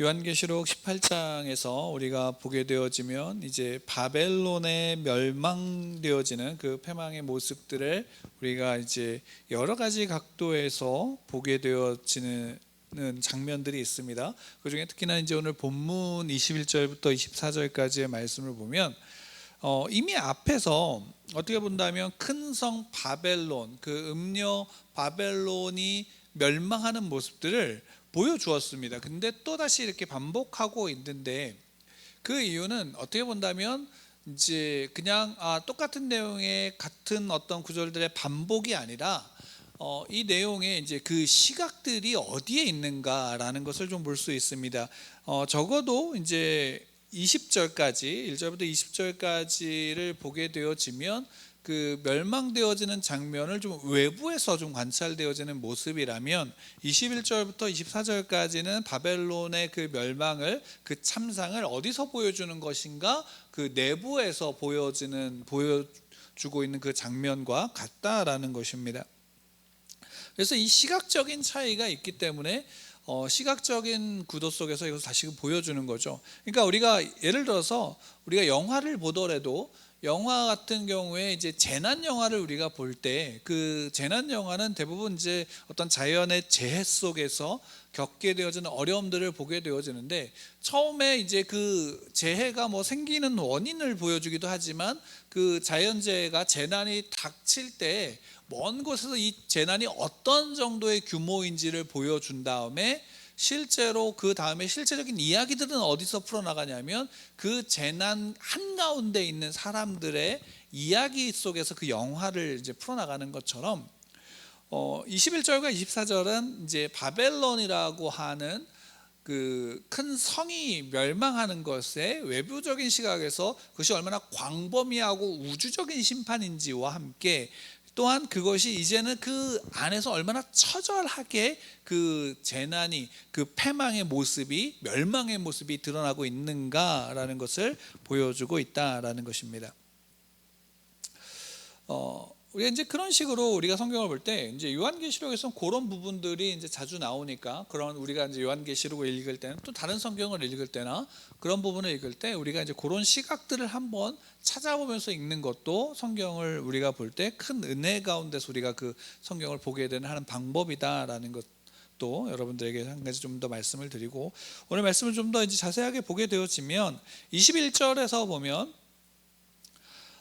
요한계시록 18장에서 우리가 보게 되어지면 이제 바벨론에 멸망되어지는 그 패망의 모습들을 우리가 이제 여러 가지 각도에서 보게 되어지는 장면들이 있습니다. 그 중에 특히나 이제 오늘 본문 21절부터 24절까지의 말씀을 보면 어, 이미 앞에서 어떻게 본다면 큰 성 바벨론 그 음녀 바벨론이 멸망하는 모습들을 보여주었습니다. 근데 또 다시 이렇게 반복하고 있는데 그 이유는 어떻게 본다면 이제 그냥 아, 똑같은 내용의 같은 어떤 구절들의 반복이 아니라 어, 이 내용의 이제 그 시각들이 어디에 있는가라는 것을 좀 볼 수 있습니다. 어, 적어도 이제 20절까지 1절부터 20절까지를 보게 되어지면 그 멸망되어지는 장면을 좀 외부에서 좀 관찰되어지는 모습이라면 21절부터 24절까지는 바벨론의 그 멸망을 그 참상을 어디서 보여주는 것인가 그 내부에서 보여지는 보여주고 있는 그 장면과 같다라는 것입니다. 그래서 이 시각적인 차이가 있기 때문에 어, 시각적인 구도 속에서 이것을 다시 보여주는 거죠. 그러니까 우리가 예를 들어서 우리가 영화를 보더라도 영화 같은 경우에 이제 재난 영화를 우리가 볼 때 그 재난 영화는 대부분 이제 어떤 자연의 재해 속에서 겪게 되어지는 어려움들을 보게 되어지는데 처음에 이제 그 재해가 뭐 생기는 원인을 보여주기도 하지만 그 자연재해가 재난이 닥칠 때 먼 곳에서 이 재난이 어떤 정도의 규모인지를 보여준 다음에 실제로 그 다음에 실제적인 이야기들은 어디서 풀어나가냐면 그 재난 한가운데 있는 사람들의 이야기 속에서 그 영화를 이제 풀어나가는 것처럼 어 21절과 24절은 이제 바벨론이라고 하는 그 큰 성이 멸망하는 것의 외부적인 시각에서 그것이 얼마나 광범위하고 우주적인 심판인지와 함께 또한 그것이 이제는 그 안에서 얼마나 처절하게 그 재난이 그 패망의 모습이 멸망의 모습이 드러나고 있는가라는 것을 보여주고 있다라는 것입니다. 어, 우리가 이제 그런 식으로 우리가 성경을 볼 때 이제 요한계시록에서 그런 부분들이 이제 자주 나오니까 그런 우리가 이제 요한계시록을 읽을 때는 또 다른 성경을 읽을 때나 그런 부분을 읽을 때 우리가 이제 그런 시각들을 한번 찾아보면서 읽는 것도 성경을 우리가 볼 때 큰 은혜 가운데서 우리가 그 성경을 보게 되는 하는 방법이다라는 것. 또 여러분들에게 한 가지 좀 더 말씀을 드리고 오늘 말씀을 좀 더 이제 자세하게 보게 되어지면 21절에서 보면 어,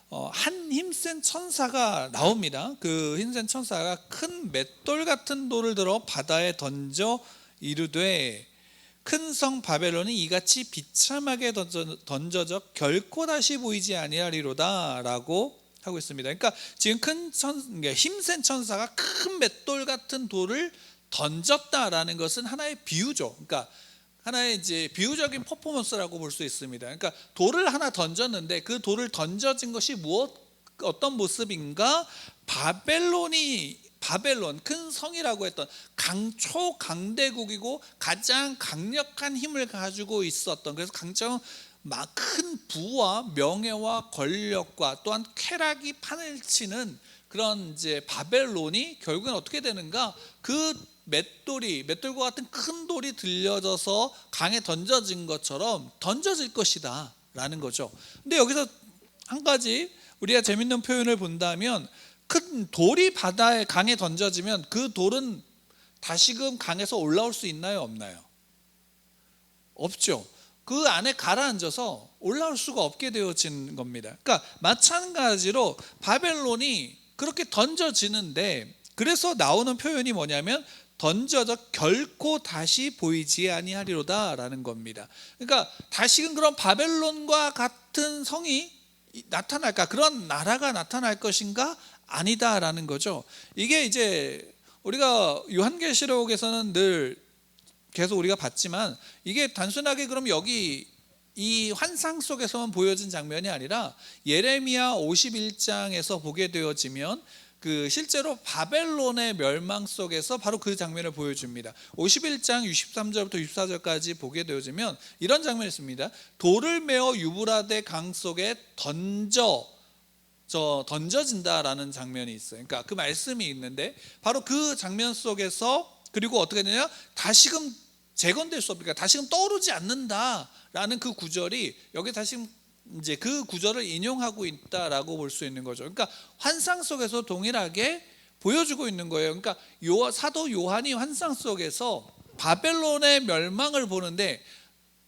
한 힘센 천사가 나옵니다. 그 힘센 천사가 큰 맷돌 같은 돌을 들어 바다에 던져 이르되 큰 성 바벨론이 이같이 비참하게 던져, 던져져 결코 다시 보이지 아니하리로다라고 하고 있습니다. 그러니까 지금 큰 천, 그러니까 힘센 천사가 큰 맷돌 같은 돌을 던졌다라는 것은 하나의 비유죠. 그러니까 하나의 이제 비유적인 퍼포먼스라고 볼 수 있습니다. 그러니까 돌을 하나 던졌는데 그 돌을 던져진 것이 무엇 어떤 모습인가? 바벨론이 바벨론 큰 성이라고 했던 강초 강대국이고 가장 강력한 힘을 가지고 있었던 그래서 강정 큰 부와 명예와 권력과 또한 쾌락이 판을 치는 그런 이제 바벨론이 결국엔 어떻게 되는가? 그 맷돌이 맷돌과 같은 큰 돌이 들려져서 강에 던져진 것처럼 던져질 것이다라는 거죠. 근데 여기서 한 가지 우리가 재밌는 표현을 본다면 큰 돌이 바다에 강에 던져지면 그 돌은 다시금 강에서 올라올 수 있나요, 없나요? 없죠. 그 안에 가라앉아서 올라올 수가 없게 되어진 겁니다. 그러니까 마찬가지로 바벨론이 그렇게 던져지는데 그래서 나오는 표현이 뭐냐면 던져져 결코 다시 보이지 아니하리로다라는 겁니다. 그러니까 다시금 그런 바벨론과 같은 성이 나타날까 그런 나라가 나타날 것인가 아니다라는 거죠. 이게 이제 우리가 요한계시록에서는 늘 계속 우리가 봤지만 이게 단순하게 그럼 여기 이 환상 속에서만 보여진 장면이 아니라 예레미야 51장에서 보게 되어지면 그 실제로 바벨론의 멸망 속에서 바로 그 장면을 보여줍니다. 51장 63절부터 64절까지 보게 되어지면 이런 장면이 있습니다. 돌을 메어 유브라데 강 속에 던져 저 던져진다라는 장면이 있어요. 그러니까 그 말씀이 있는데 바로 그 장면 속에서 그리고 어떻게 되냐? 다시금 재건될 수 없으니까 다시금 떠오르지 않는다라는 그 구절이 여기 다시금 이제 그 구절을 인용하고 있다라고 볼 수 있는 거죠. 그러니까 환상 속에서 동일하게 보여주고 있는 거예요. 그러니까 요 사도 요한이 환상 속에서 바벨론의 멸망을 보는데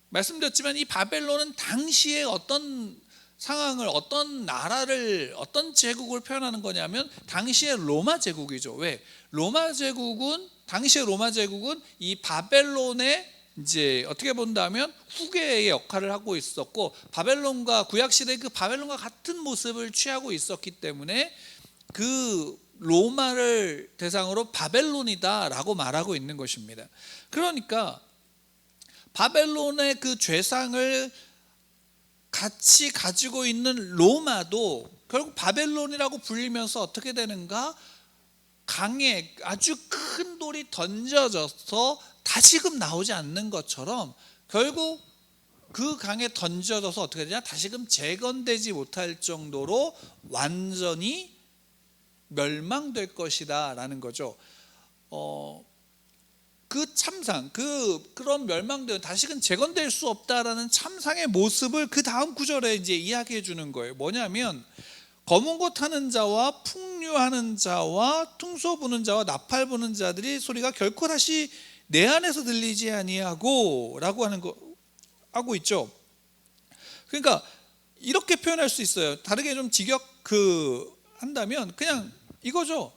말씀드렸지만 이 바벨론은 당시에 어떤 상황을 어떤 나라를 어떤 제국을 표현하는 거냐면 당시의 로마 제국이죠. 왜? 로마 제국은 당시의 로마 제국은 이 바벨론의 이제 어떻게 본다면 후계의 역할을 하고 있었고 바벨론과 구약 시대 그 바벨론과 같은 모습을 취하고 있었기 때문에 그 로마를 대상으로 바벨론이다라고 말하고 있는 것입니다. 그러니까 바벨론의 그 죄상을 같이 가지고 있는 로마도 결국 바벨론이라고 불리면서 어떻게 되는가? 강에 아주 큰 돌이 던져져서 다시금 나오지 않는 것처럼 결국 그 강에 던져져서 어떻게 되냐? 다시금 재건되지 못할 정도로 완전히 멸망될 것이다 라는 거죠. 어, 그 참상, 그 그런 멸망된 다시금 재건될 수 없다라는 참상의 모습을 그 다음 구절에 이제 이야기해 주는 거예요. 뭐냐면 검은 고 타는 자와 풍류하는 자와 퉁소 부는 자와 나팔 부는 자들이 소리가 결코 다시 내 안에서 들리지 아니하고라고 하는 거 하고 있죠. 그러니까 이렇게 표현할 수 있어요. 다르게 좀 직역 그 한다면 그냥 이거죠.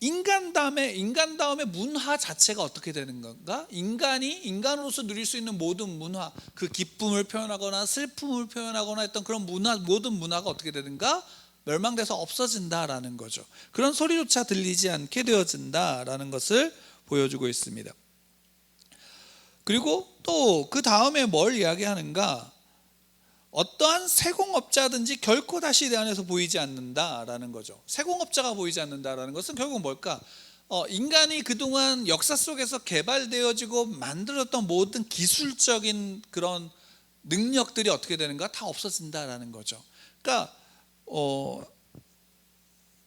인간 다음에 인간 다음에 문화 자체가 어떻게 되는 건가? 인간이 인간으로서 누릴 수 있는 모든 문화, 그 기쁨을 표현하거나 슬픔을 표현하거나 했던 그런 문화 모든 문화가 어떻게 되는가? 멸망돼서 없어진다라는 거죠. 그런 소리조차 들리지 않게 되어진다라는 것을 보여주고 있습니다. 그리고 또 그 다음에 뭘 이야기하는가? 어떠한 세공업자든지 결코 다시 내 안에서 보이지 않는다라는 거죠. 세공업자가 보이지 않는다라는 것은 결국 뭘까? 어, 인간이 그동안 역사 속에서 개발되어지고 만들었던 모든 기술적인 그런 능력들이 어떻게 되는가? 다 없어진다라는 거죠. 그러니까 어,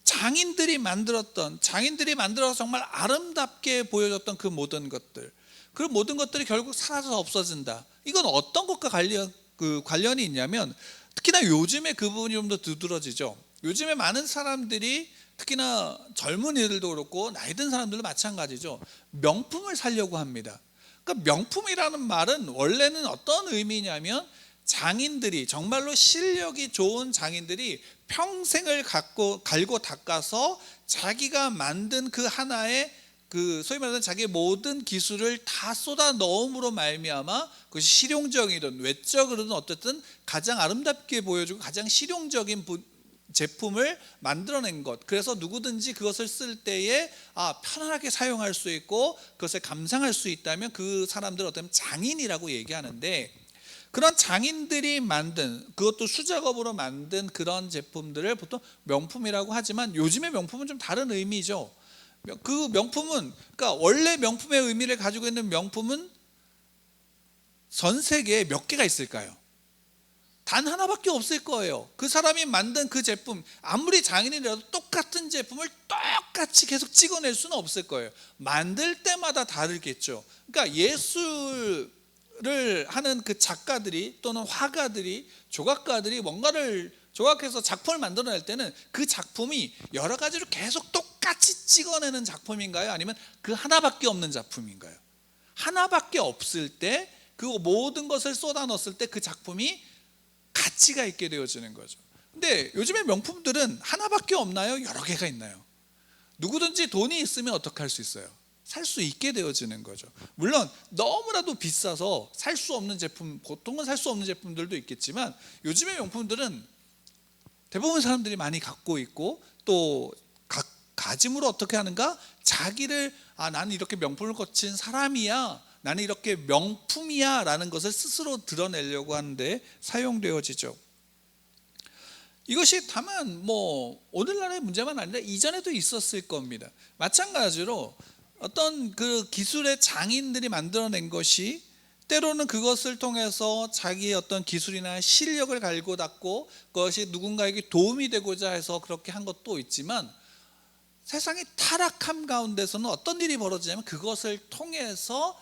장인들이 만들었던 장인들이 만들어서 정말 아름답게 보여줬던 그 모든 것들, 그 모든 것들이 결국 사라져서 없어진다. 이건 어떤 것과 관련 그 관련이 있냐면 특히나 요즘에 그 부분이 좀 더 두드러지죠. 요즘에 많은 사람들이 특히나 젊은이들도 그렇고 나이 든 사람들도 마찬가지죠. 명품을 살려고 합니다. 그러니까 명품이라는 말은 원래는 어떤 의미냐면 장인들이 정말로 실력이 좋은 장인들이 평생을 갖고 갈고 닦아서 자기가 만든 그 하나의 그 소위 말하는 자기의 모든 기술을 다 쏟아 넣음으로 말미암아 그것이 실용적이든 외적으로든 어쨌든 가장 아름답게 보여주고 가장 실용적인 부, 제품을 만들어낸 것. 그래서 누구든지 그것을 쓸 때에 아 편안하게 사용할 수 있고 그것을 감상할 수 있다면 그 사람들 어떤 장인이라고 얘기하는데 그런 장인들이 만든 그것도 수작업으로 만든 그런 제품들을 보통 명품이라고 하지만 요즘의 명품은 좀 다른 의미죠. 그 명품은 그러니까 원래 명품의 의미를 가지고 있는 명품은 전 세계에 몇 개가 있을까요? 단 하나밖에 없을 거예요. 그 사람이 만든 그 제품 아무리 장인이라도 똑같은 제품을 똑같이 계속 찍어낼 수는 없을 거예요. 만들 때마다 다르겠죠. 그러니까 예술 을 하는 그 작가들이 또는 화가들이 조각가들이 뭔가를 조각해서 작품을 만들어낼 때는 그 작품이 여러 가지로 계속 똑같이 찍어내는 작품인가요? 아니면 그 하나밖에 없는 작품인가요? 하나밖에 없을 때 그 모든 것을 쏟아 넣었을 때 그 작품이 가치가 있게 되어지는 거죠. 근데 요즘의 명품들은 하나밖에 없나요? 여러 개가 있나요? 누구든지 돈이 있으면 어떻게 할 수 있어요? 살 수 있게 되어지는 거죠. 물론 너무나도 비싸서 살 수 없는 제품, 보통은 살 수 없는 제품들도 있겠지만 요즘의 명품들은 대부분 사람들이 많이 갖고 있고 또 가, 가짐으로 어떻게 하는가? 자기를 아 나는 이렇게 명품을 거친 사람이야. 나는 이렇게 명품이야 라는 것을 스스로 드러내려고 하는데 사용되어지죠. 이것이 다만 뭐 오늘날의 문제만 아니라 이전에도 있었을 겁니다. 마찬가지로 어떤 그 기술의 장인들이 만들어낸 것이 때로는 그것을 통해서 자기의 어떤 기술이나 실력을 갈고 닦고 그것이 누군가에게 도움이 되고자 해서 그렇게 한 것도 있지만 세상이 타락함 가운데서는 어떤 일이 벌어지냐면 그것을 통해서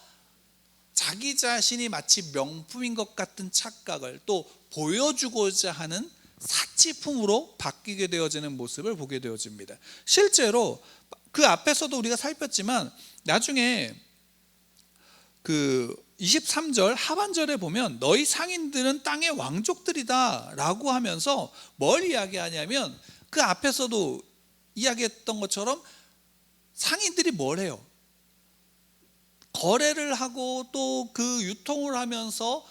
자기 자신이 마치 명품인 것 같은 착각을 또 보여주고자 하는 사치품으로 바뀌게 되어지는 모습을 보게 되어집니다. 실제로 그 앞에서도 우리가 살폈지만 나중에 그 23절 하반절에 보면 너희 상인들은 땅의 왕족들이다라고 하면서 뭘 이야기하냐면 그 앞에서도 이야기했던 것처럼 상인들이 뭘 해요? 거래를 하고 또 그 유통을 하면서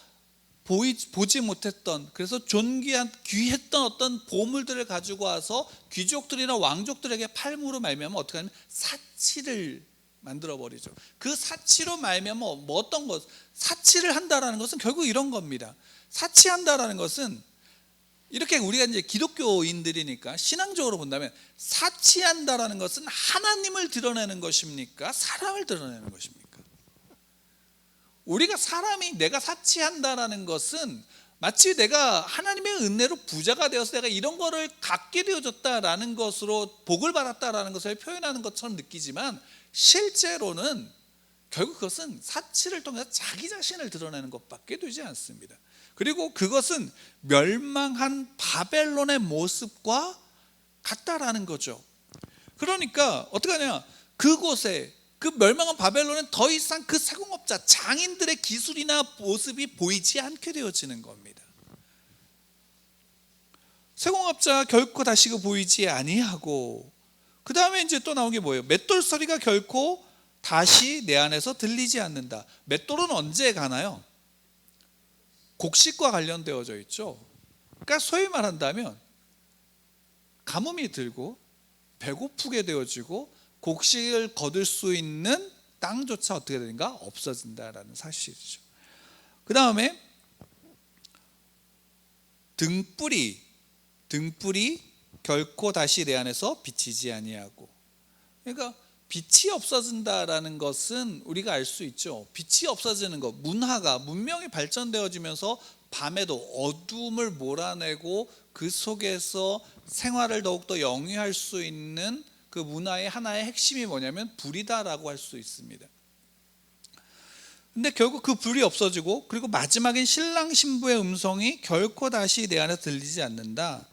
보이, 보지 못했던 그래서 존귀한 귀했던 어떤 보물들을 가지고 와서 귀족들이나 왕족들에게 팔므로 말미암아 어떻게 하면 사치를 만들어 버리죠. 그 사치로 말미암아 뭐 어떤 것 사치를 한다라는 것은 결국 이런 겁니다. 사치한다라는 것은 이렇게 우리가 이제 기독교인들이니까 신앙적으로 본다면 사치한다라는 것은 하나님을 드러내는 것입니까? 사람을 드러내는 것입니까? 우리가 사람이 내가 사치한다라는 것은 마치 내가 하나님의 은혜로 부자가 되어서 내가 이런 거를 갖게 되어졌다라는 것으로 복을 받았다라는 것을 표현하는 것처럼 느끼지만 실제로는 결국 그것은 사치를 통해서 자기 자신을 드러내는 것밖에 되지 않습니다. 그리고 그것은 멸망한 바벨론의 모습과 같다라는 거죠. 그러니까 어떻게 하냐? 그곳에 그 멸망한 바벨론은 더 이상 그 세공업자 장인들의 기술이나 모습이 보이지 않게 되어지는 겁니다. 세공업자 결코 다시 그 보이지 아니하고 그 다음에 이제 또 나온 게 뭐예요? 맷돌 소리가 결코 다시 내 안에서 들리지 않는다. 맷돌은 언제 가나요? 곡식과 관련되어져 있죠. 그러니까 소위 말한다면 가뭄이 들고 배고프게 되어지고 곡식을 거둘 수 있는 땅조차 어떻게 되는가 없어진다라는 사실이죠. 그 다음에 등불이 등불이 결코 다시 내 안에서 비치지 아니하고 그러니까 빛이 없어진다라는 것은 우리가 알 수 있죠. 빛이 없어지는 것, 문화가 문명이 발전되어지면서 밤에도 어둠을 몰아내고 그 속에서 생활을 더욱더 영위할 수 있는 그 문화의 하나의 핵심이 뭐냐면 불이다라고 할 수 있습니다. 근데 결국 그 불이 없어지고 그리고 마지막엔 신랑 신부의 음성이 결코 다시 내 안에 들리지 않는다.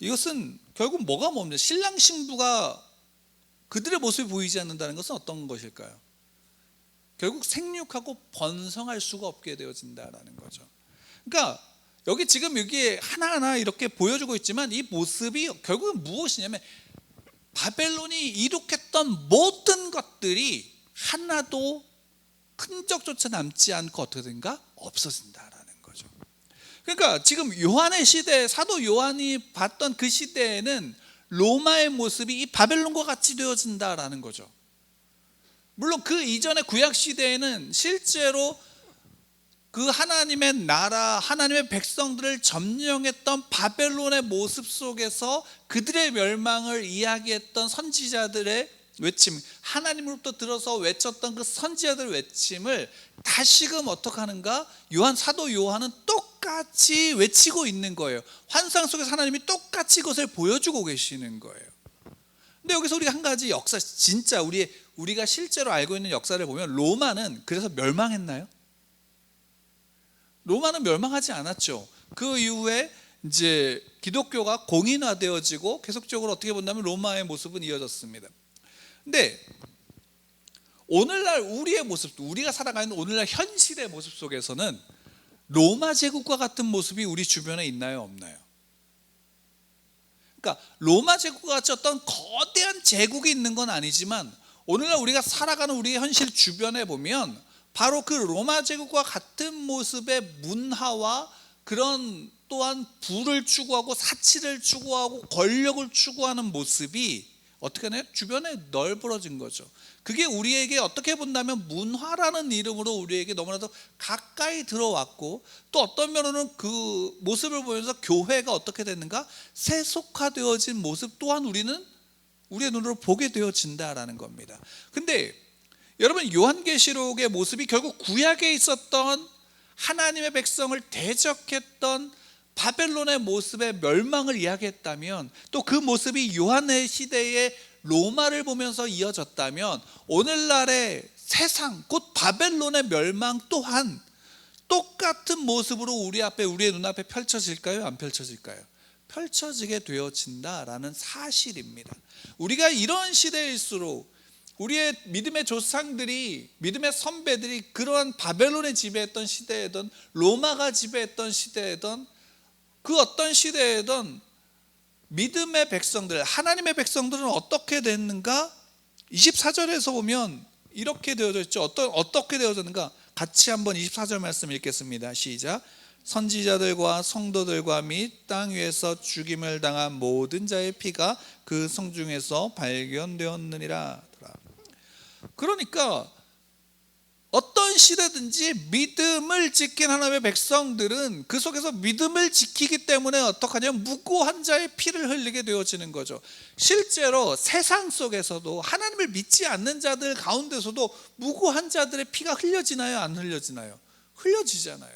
이것은 결국 뭐가 뭡니까? 신랑 신부가 그들의 모습이 보이지 않는다는 것은 어떤 것일까요? 결국 생육하고 번성할 수가 없게 되어진다라는 거죠. 그러니까 여기 지금 여기 하나하나 이렇게 보여주고 있지만 이 모습이 결국은 무엇이냐면 바벨론이 이룩했던 모든 것들이 하나도 흔적조차 남지 않고 어떻게 된가 없어진다라는 거죠. 그러니까 지금 요한의 시대 사도 요한이 봤던 그 시대에는 로마의 모습이 이 바벨론과 같이 되어진다라는 거죠. 물론 그 이전의 구약 시대에는 실제로 그 하나님의 나라, 하나님의 백성들을 점령했던 바벨론의 모습 속에서 그들의 멸망을 이야기했던 선지자들의 외침, 하나님으로부터 들어서 외쳤던 그 선지자들의 외침을 다시금 어떻게 하는가? 요한 사도 요한은 똑같이 외치고 있는 거예요. 환상 속에서 하나님이 똑같이 그것을 보여주고 계시는 거예요. 근데 여기서 우리가 한 가지 역사, 진짜 우리 우리가 실제로 알고 있는 역사를 보면 로마는 그래서 멸망했나요? 로마는 멸망하지 않았죠. 그 이후에 이제 기독교가 공인화되어지고 계속적으로 어떻게 본다면 로마의 모습은 이어졌습니다. 근데 오늘날 우리의 모습, 우리가 살아가는 오늘날 현실의 모습 속에서는 로마 제국과 같은 모습이 우리 주변에 있나요, 없나요? 그러니까 로마 제국과 같이 어떤 거대한 제국이 있는 건 아니지만 오늘날 우리가 살아가는 우리의 현실 주변에 보면 바로 그 로마 제국과 같은 모습의 문화와 그런 또한 부를 추구하고 사치를 추구하고 권력을 추구하는 모습이 어떻게 하나요? 주변에 널브러진 거죠. 그게 우리에게 어떻게 본다면 문화라는 이름으로 우리에게 너무나도 가까이 들어왔고 또 어떤 면으로는 그 모습을 보면서 교회가 어떻게 됐는가 세속화되어진 모습 또한 우리는 우리의 눈으로 보게 되어진다라는 겁니다. 근데 여러분 요한계시록의 모습이 결국 구약에 있었던 하나님의 백성을 대적했던 바벨론의 모습의 멸망을 이야기했다면 또 그 모습이 요한의 시대의 로마를 보면서 이어졌다면 오늘날의 세상 곧 바벨론의 멸망 또한 똑같은 모습으로 우리 앞에 우리의 눈앞에 펼쳐질까요? 안 펼쳐질까요? 펼쳐지게 되어진다라는 사실입니다. 우리가 이런 시대일수록 우리의 믿음의 조상들이 믿음의 선배들이 그러한 바벨론의 지배했던 시대에든 로마가 지배했던 시대에든 그 어떤 시대에든 믿음의 백성들 하나님의 백성들은 어떻게 됐는가? 24절에서 보면 이렇게 되어져 있죠. 어떤 어떻게 되어졌는가? 같이 한번 24절 말씀 읽겠습니다. 시작. 선지자들과 성도들과 및 땅 위에서 죽임을 당한 모든 자의 피가 그 성중에서 발견되었느니라. 그러니까 어떤 시대든지 믿음을 지킨 하나님의 백성들은 그 속에서 믿음을 지키기 때문에 어떡하냐면 무고한 자의 피를 흘리게 되어지는 거죠. 실제로 세상 속에서도 하나님을 믿지 않는 자들 가운데서도 무고한 자들의 피가 흘려지나요? 안 흘려지나요? 흘려지잖아요.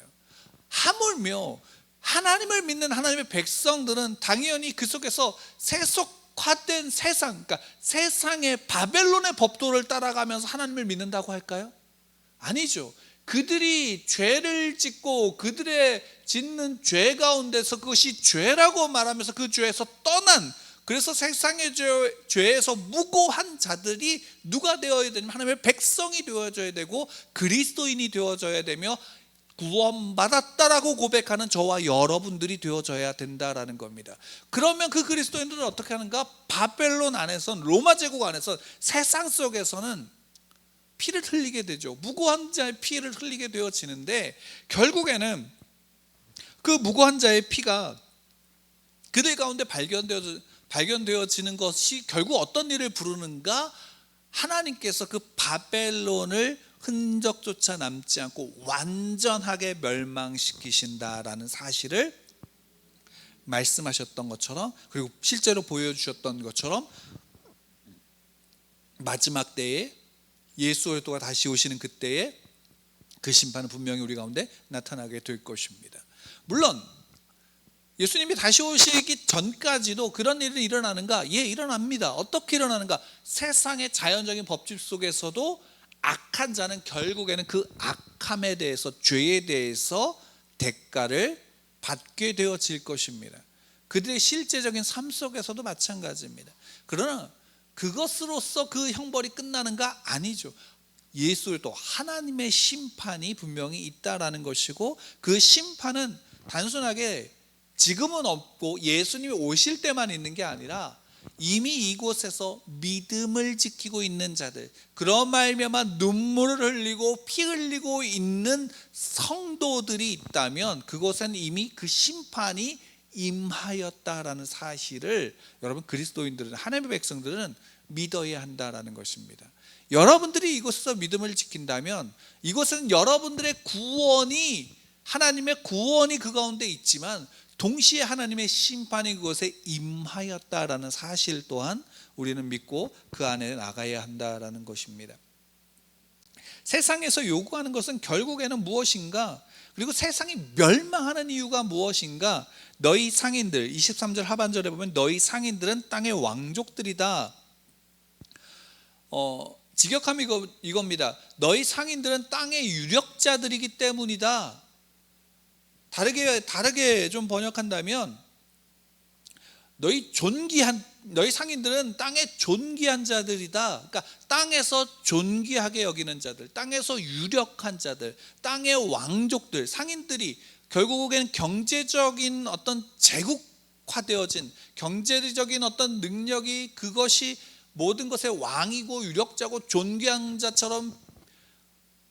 하물며 하나님을 믿는 하나님의 백성들은 당연히 그 속에서 세속 화된 세상, 그러니까 세상의 바벨론의 법도를 따라가면서 하나님을 믿는다고 할까요? 아니죠. 그들이 죄를 짓고 그들의 짓는 죄 가운데서 그것이 죄라고 말하면서 그 죄에서 떠난 그래서 세상의 죄, 죄에서 무고한 자들이 누가 되어야 되냐면 하나님의 백성이 되어져야 되고 그리스도인이 되어져야 되며 구원받았다라고 고백하는 저와 여러분들이 되어져야 된다라는 겁니다. 그러면 그 그리스도인들은 어떻게 하는가? 바벨론 안에선 로마 제국 안에서 세상 속에서는 피를 흘리게 되죠. 무고한 자의 피를 흘리게 되어지는데 결국에는 그 무고한 자의 피가 그들 가운데 발견되어 발견되어지는 것이 결국 어떤 일을 부르는가? 하나님께서 그 바벨론을 흔적조차 남지 않고 완전하게 멸망시키신다라는 사실을 말씀하셨던 것처럼 그리고 실제로 보여주셨던 것처럼 마지막 때에 예수 그리스도가 다시 오시는 그때에 그 심판은 분명히 우리 가운데 나타나게 될 것입니다. 물론 예수님이 다시 오시기 전까지도 그런 일이 일어나는가? 예, 일어납니다. 어떻게 일어나는가? 세상의 자연적인 법칙 속에서도 악한 자는 결국에는 그 악함에 대해서 죄에 대해서 대가를 받게 되어질 것입니다. 그들의 실제적인 삶 속에서도 마찬가지입니다. 그러나 그것으로서 그 형벌이 끝나는가 아니죠. 예수를 또 하나님의 심판이 분명히 있다라는 것이고 그 심판은 단순하게 지금은 없고 예수님이 오실 때만 있는 게 아니라 이미 이곳에서 믿음을 지키고 있는 자들 그런 말미암아 눈물을 흘리고 피 흘리고 있는 성도들이 있다면 그곳엔 이미 그 심판이 임하였다라는 사실을 여러분 그리스도인들은 하나님의 백성들은 믿어야 한다라는 것입니다. 여러분들이 이곳에서 믿음을 지킨다면 이곳은 여러분들의 구원이 하나님의 구원이 그 가운데 있지만 동시에 하나님의 심판이 그것에 임하였다라는 사실 또한 우리는 믿고 그 안에 나가야 한다라는 것입니다. 세상에서 요구하는 것은 결국에는 무엇인가? 그리고 세상이 멸망하는 이유가 무엇인가? 너희 상인들 23절 하반절에 보면 너희 상인들은 땅의 왕족들이다. 어, 직역함이 이겁니다. 너희 상인들은 땅의 유력자들이기 때문이다. 다르게 다르게 좀 번역한다면 너희 존귀한 너희 상인들은 땅의 존귀한 자들이다. 그러니까 땅에서 존귀하게 여기는 자들, 땅에서 유력한 자들, 땅의 왕족들, 상인들이 결국엔 경제적인 어떤 제국화되어진 경제적인 어떤 능력이 그것이 모든 것의 왕이고 유력자고 존귀한 자처럼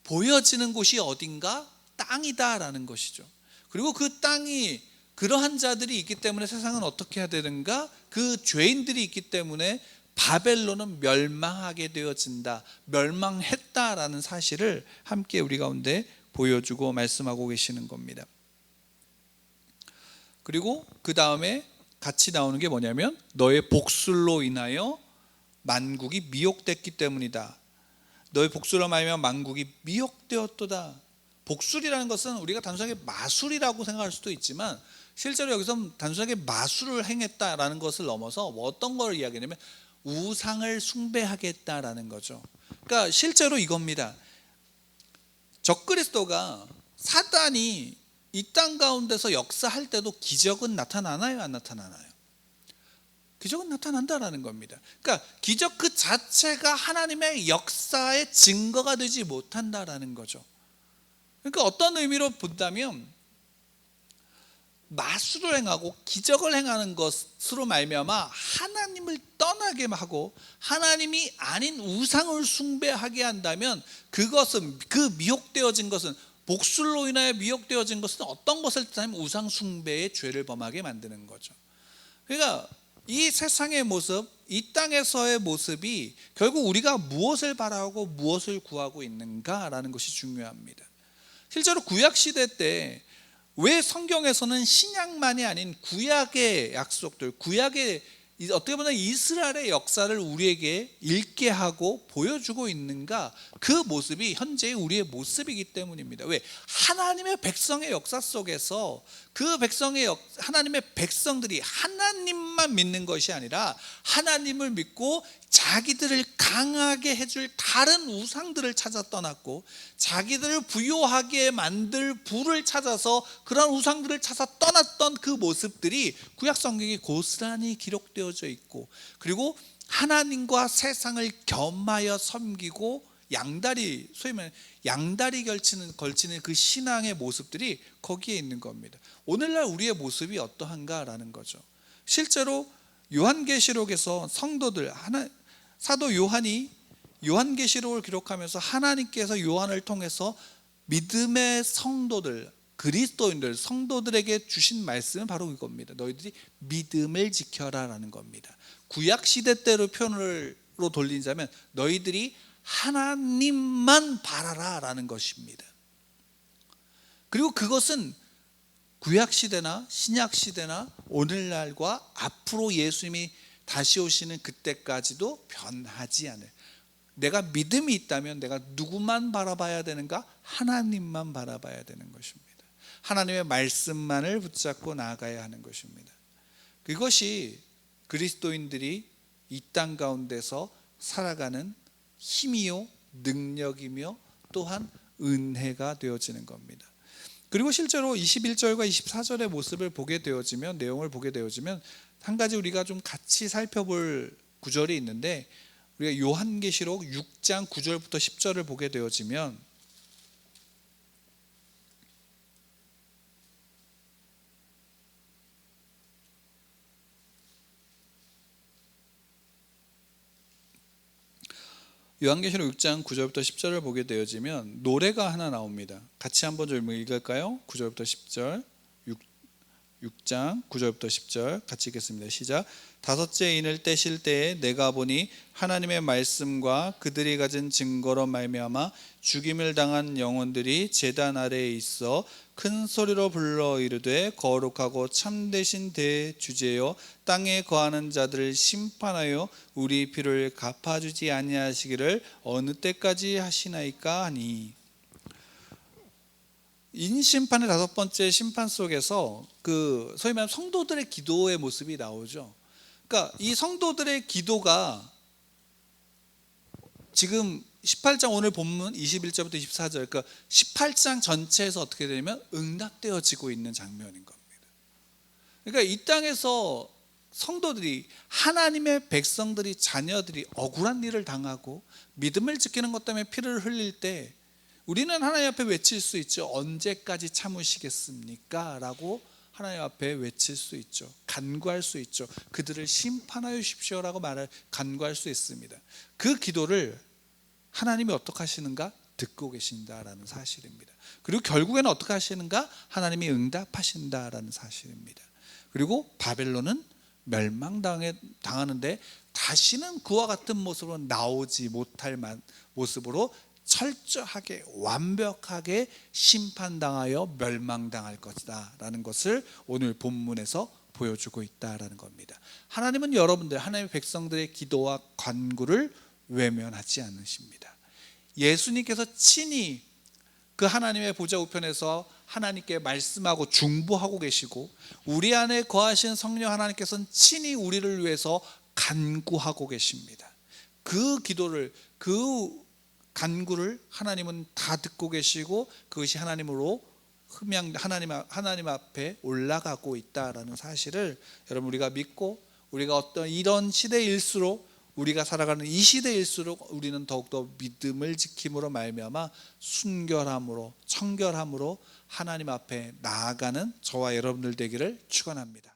보여지는 곳이 어딘가 땅이다라는 것이죠. 그리고 그 땅이 그러한 자들이 있기 때문에 세상은 어떻게 해야 되는가? 그 죄인들이 있기 때문에 바벨론은 멸망하게 되어진다. 멸망했다라는 사실을 함께 우리 가운데 보여주고 말씀하고 계시는 겁니다. 그리고 그 다음에 같이 나오는 게 뭐냐면 너의 복술로 인하여 만국이 미혹됐기 때문이다. 너의 복술로 말하면 만국이 미혹되었도다. 복술이라는 것은 우리가 단순하게 마술이라고 생각할 수도 있지만 실제로 여기서 단순하게 마술을 행했다라는 것을 넘어서 뭐 어떤 걸 이야기냐면 우상을 숭배하겠다라는 거죠. 그러니까 실제로 이겁니다. 적그리스도가 사단이 이 땅 가운데서 역사할 때도 기적은 나타나나요? 안 나타나나요? 기적은 나타난다라는 겁니다. 그러니까 기적 그 자체가 하나님의 역사의 증거가 되지 못한다라는 거죠. 그러니까 어떤 의미로 본다면 마술을 행하고 기적을 행하는 것으로 말미암아 하나님을 떠나게 하고 하나님이 아닌 우상을 숭배하게 한다면 그것은 그 미혹되어진 것은 복술로 인하여 미혹되어진 것은 어떤 것을 뜻하면 우상 숭배의 죄를 범하게 만드는 거죠. 그러니까 이 세상의 모습, 이 땅에서의 모습이 결국 우리가 무엇을 바라고 무엇을 구하고 있는가라는 것이 중요합니다. 실제로 구약 시대 때 왜 성경에서는 신약만이 아닌 구약의 약속들, 구약의 어떻게 보면 이스라엘의 역사를 우리에게 읽게 하고 보여주고 있는가? 그 모습이 현재의 우리의 모습이기 때문입니다. 왜? 하나님의 백성의 역사 속에서 그 백성의 역, 하나님의 백성들이 하나님만 믿는 것이 아니라 하나님을 믿고 자기들을 강하게 해줄 다른 우상들을 찾아 떠났고 자기들을 부요하게 만들 부를 찾아서 그런 우상들을 찾아 떠났던 그 모습들이 구약 성경에 고스란히 기록되어져 있고 그리고 하나님과 세상을 겸하여 섬기고 양다리 소위 말해 양다리 걸치는 걸치는 그 신앙의 모습들이 거기에 있는 겁니다. 오늘날 우리의 모습이 어떠한가라는 거죠. 실제로 요한계시록에서 성도들 하나 사도 요한이 요한계시록을 기록하면서 하나님께서 요한을 통해서 믿음의 성도들 그리스도인들 성도들에게 주신 말씀은 바로 이겁니다. 너희들이 믿음을 지켜라라는 겁니다. 구약 시대 때로 표현으로 돌리자면 너희들이 하나님만 바라라라는 것입니다. 그리고 그것은 구약 시대나 신약 시대나 오늘날과 앞으로 예수님이 다시 오시는 그때까지도 변하지 않을. 내가 믿음이 있다면 내가 누구만 바라봐야 되는가? 하나님만 바라봐야 되는 것입니다. 하나님의 말씀만을 붙잡고 나아가야 하는 것입니다. 그것이 그리스도인들이 이 땅 가운데서 살아가는 힘이요 능력이며 또한 은혜가 되어지는 겁니다. 그리고 실제로 21절과 24절의 모습을 보게 되어지면 내용을 보게 되어지면 한 가지 우리가 좀 같이 살펴볼 구절이 있는데 우리가 요한계시록 6장 9절부터 10절을 보게 되어지면 요한계시록 6장 9절부터 10절을 보게 되어지면 노래가 하나 나옵니다. 같이 한번 좀 읽을까요? 9절부터 10절. 6, 장 9절부터 10절 같이 읽겠습니다. 시작. 다섯째 인을 떼실 때에 내가 보니 하나님의 말씀과 그들이 가진 증거로 말미암아 죽임을 당한 영혼들이 제단 아래에 있어 큰 소리로 불러 이르되 거룩하고 참되신 대주제여 땅에 거하는 자들을 심판하여 우리 피를 갚아주지 아니하시기를 어느 때까지 하시나이까 하니 인심판의 다섯 번째 심판 속에서 그 소위 말하면 성도들의 기도의 모습이 나오죠. 그러니까 이 성도들의 기도가 지금 18장 오늘 본문 21절부터 24절 그러니까 18장 전체에서 어떻게 되냐면 응답되어지고 있는 장면인 겁니다. 그러니까 이 땅에서 성도들이 하나님의 백성들이 자녀들이 억울한 일을 당하고 믿음을 지키는 것 때문에 피를 흘릴 때 우리는 하나님 앞에 외칠 수 있죠. 언제까지 참으시겠습니까? 라고 하나님 앞에 외칠 수 있죠. 간구할 수 있죠. 그들을 심판하여 주십시오라고 말을 간구할 수 있습니다. 그 기도를 하나님이 어떻게 하시는가? 듣고 계신다라는 사실입니다. 그리고 결국에는 어떻게 하시는가? 하나님이 응답하신다라는 사실입니다. 그리고 바벨론은 멸망당해 당하는데 다시는 그와 같은 모습으로 나오지 못할 모습으로 철저하게 완벽하게 심판당하여 멸망당할 것이다라는 것을 오늘 본문에서 보여주고 있다라는 겁니다. 하나님은 여러분들 하나님의 백성들의 기도와 간구를 외면하지 않으십니다. 예수님께서 친히 그 하나님의 보좌 우편에서 하나님께 말씀하고 중보하고 계시고 우리 안에 거하신 성령 하나님께서는 친히 우리를 위해서 간구하고 계십니다. 그 기도를 그 간구를 하나님은 다 듣고 계시고 그것이 하나님으로 흠양 하나님 앞- 하나님 앞에 올라가고 있다라는 사실을 여러분 우리가 믿고 우리가 어떤 이런 시대일수록 우리가 살아가는 이 시대일수록 우리는 더욱더 믿음을 지킴으로 말미암아 순결함으로 청결함으로 하나님 앞에 나아가는 저와 여러분들 되기를 축원합니다.